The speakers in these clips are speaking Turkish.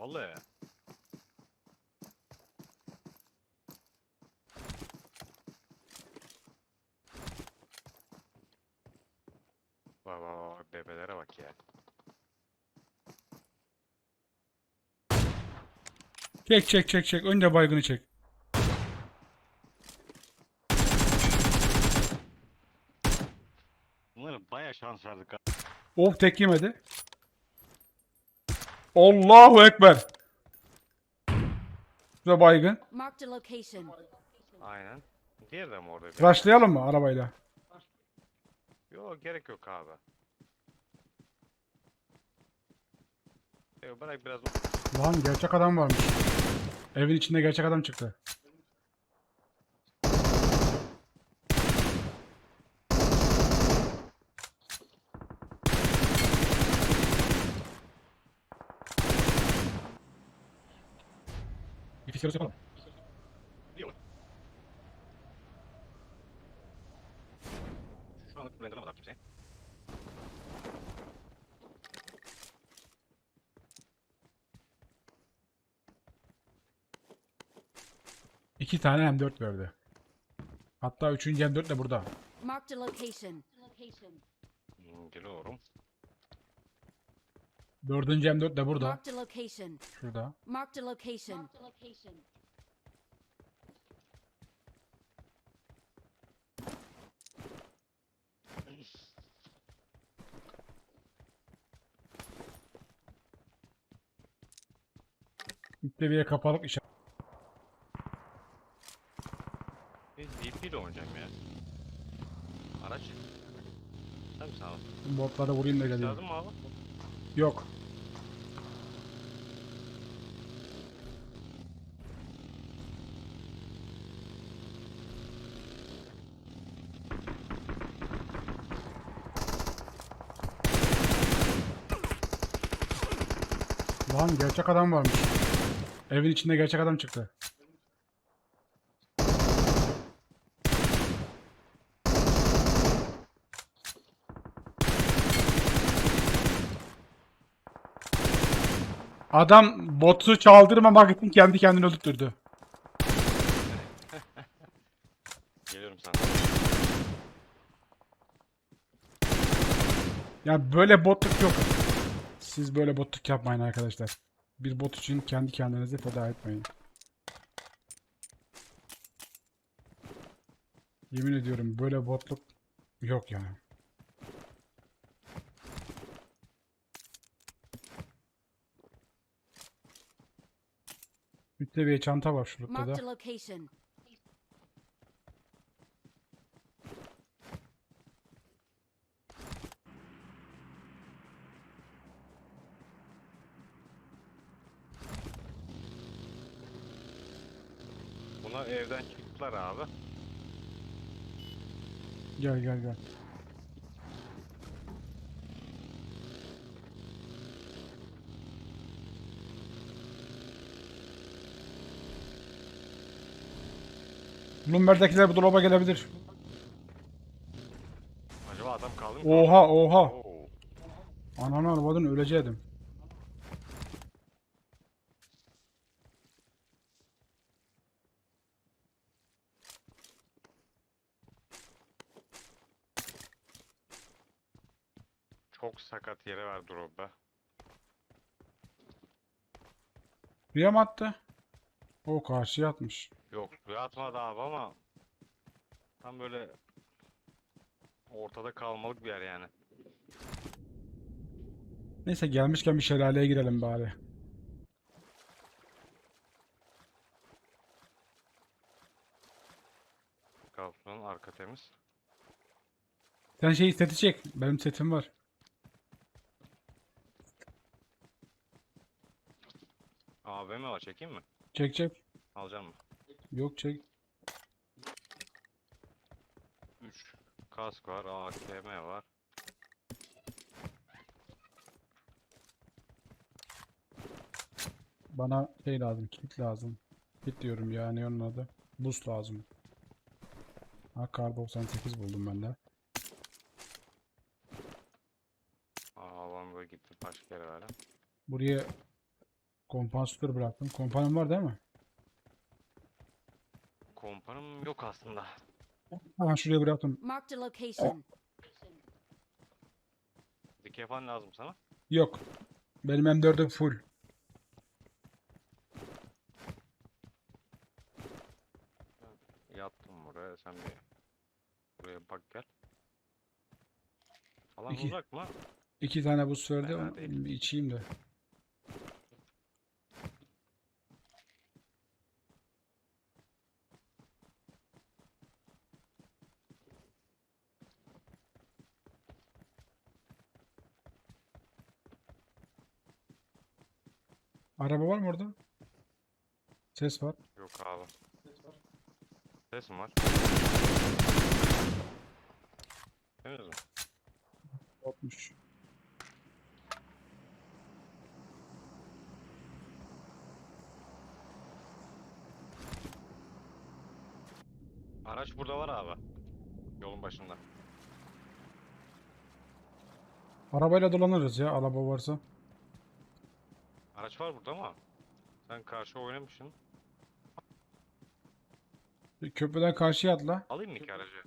Vallahi. Vay vay vay bebelere bak ya. Çek çek çek çek. Önce baygını çek. Bunların baya şans verdik ha. Oh tek yemedi. Allahu Ekber. Şurada baygın. Marked a location. Aynen. Diğeri de mi orada? Rushlayalım mı arabayla? Yok gerek yok abi. Yok bırak biraz Lan gerçek adam varmış. Evin içinde gerçek adam çıktı. Fikir yapalım. şu anlık renderlamadan kimseye. İki tane M4 verdi. Hatta üçüncü M4 de burada. Marked a location. Hmm, Geliyorum. Dördüncü M4 de burada. Marked a location. Şurada. Marked a location. İlk seviye kapalık işaret. Bir DP ile oynayacağım ya. Araç. Sen misin abi? Botlara vurayım da geliyor. Lazım mı abi? Yok. Lan gerçek adam varmış. Evin içinde gerçek adam çıktı. Adam botu çaldırmamak için kendi kendini öldürdü. Geliyorum sana. Ya böyle botluk yok. Siz böyle botluk yapmayın arkadaşlar. Bir bot için kendi kendinizi feda etmeyin. Yemin ediyorum böyle botluk yok yani. Üç seviye çanta var şurada da. Bunlar evden çıktılar abi. Gel gel gel. Bloomberg'dekiler bu dolaba gelebilir. Acaba adam kaldı mı? Oha oha. Oo. Ananı arabadan öleceğim. Çok sakat yere var drop'a. Suya mı attı? O karşıya atmış. Yok suya atmadı abi ama tam böyle ortada kalmalık bir yer yani. Neyse gelmişken bir şelaleye girelim bari. Kapsunun arka temiz. Sen şey seti çek. Benim setim var. AVM var çekeyim mi? Çek çek. Alacağım mı? Yok çek. 3 kask var, AKM var. Bana şey lazım. Kit lazım. Kit diyorum ya ne onun adı. Boost lazım. Ha kar 98 buldum ben de. Aa ben böyle gittim başka yere böyle. Buraya Kompansatör bıraktım. Kompanım var değil mi? Kompanım yok aslında. Ha şuraya bıraktım. Marked a location. Dikey fan lazım sana. Yok. Benim M4'üm full. Yattım buraya. Sen bir buraya bak gel. Alan İki. uzak mı? İki tane buz verdi. Fena değil. bir içeyim de. Araba var mı orada? Ses var. Yok abi. Ses mi var? Temiz mi? Yokmuş. Araç burada var abi. Yolun başında. Arabayla dolanırız ya araba varsa. Araç var burada ama. Sen karşı oynamışsın. Köprüden karşıya atla. Alayım mı ki aracı?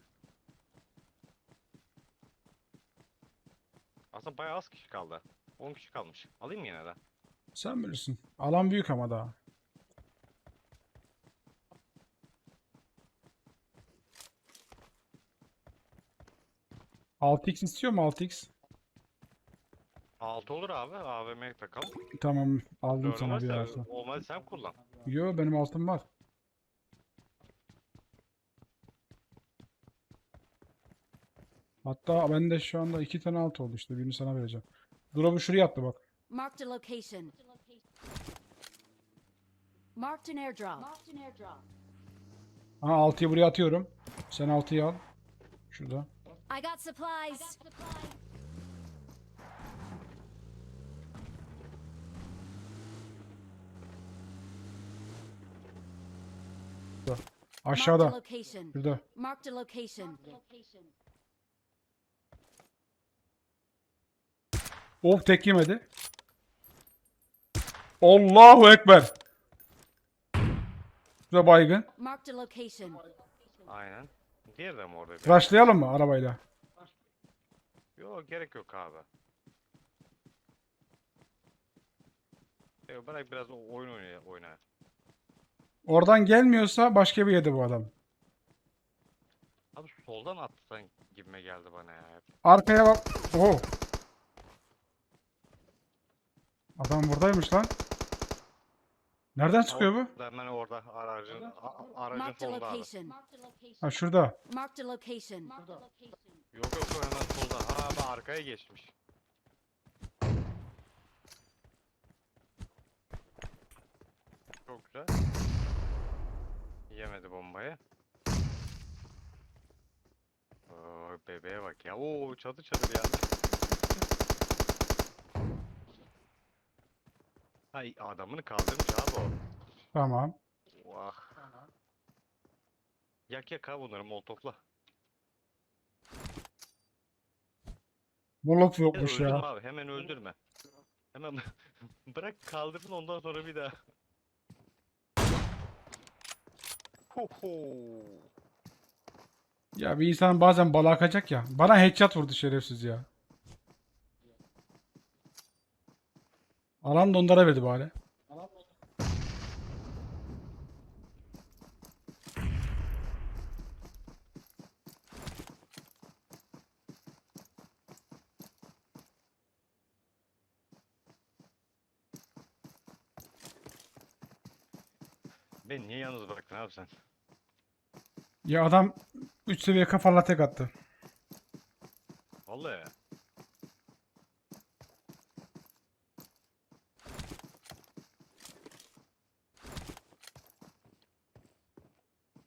Aslında bayağı az kişi kaldı. 10 kişi kalmış. Alayım mı yine de? Sen bilirsin. Alan büyük ama daha. Altı x istiyor mu 6x? 6 olur abi. AVM'ye takalım. Tamam aldım Dördün sana bir varsa altı. olmaz sen kullan. Yo benim altım var. Hatta bende şu anda iki tane alt oldu işte birini sana vereceğim. Drop'u şuraya attı bak. Marked a location. Marked an airdrop. Ha altıyı buraya atıyorum. Sen altıyı al. Şurada. I got supplies. Marked a Aşağıda. location. Şurada. Marked a location. Of tek yemedi. Allahu Ekber. Şurada baygın. Aynen. Diğeri de mi orada? Rushlayalım mı arabayla? Yok gerek yok abi. Yok bırak biraz o- oyun oyna. Oradan gelmiyorsa başka bir yerde bu adam. Abi soldan atsan gibime geldi bana ya. Arkaya bak. Oho. Adam buradaymış lan. Nereden çıkıyor bu? Orada, Hemen orada aracın, a- aracın Marked a solda abi. location. Ha şurada. Marked a location. Yok yok o hemen solda. Ha abi arkaya geçmiş. Çok güzel. Yemedi bombayı. Oo, bebeğe bak ya. Oo çatı çatı ya. Hay adamını kaldırmış abi o. Tamam. Vah. Yak yak ha bunları molotofla. Ya yokmuş öldürme ya. abi hemen öldürme. Hemen bırak kaldırsın ondan sonra bir daha. Ya bir insan bazen bala akacak ya. Bana headshot vurdu şerefsiz ya. Alan da onlara verdi bari. Beni niye yalnız bıraktın abi sen? Ya adam 3 seviye kafalla tek attı. Vallahi.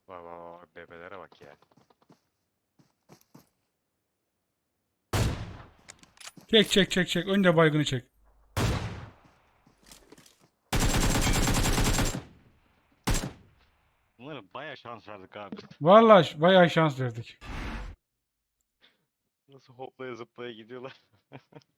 Vay vay vay bebelere bak ya. Çek çek çek çek. Önce baygını çek. Şans verdik abi. Vallahi bayağı şans verdik. Nasıl hoplaya zıplaya gidiyorlar.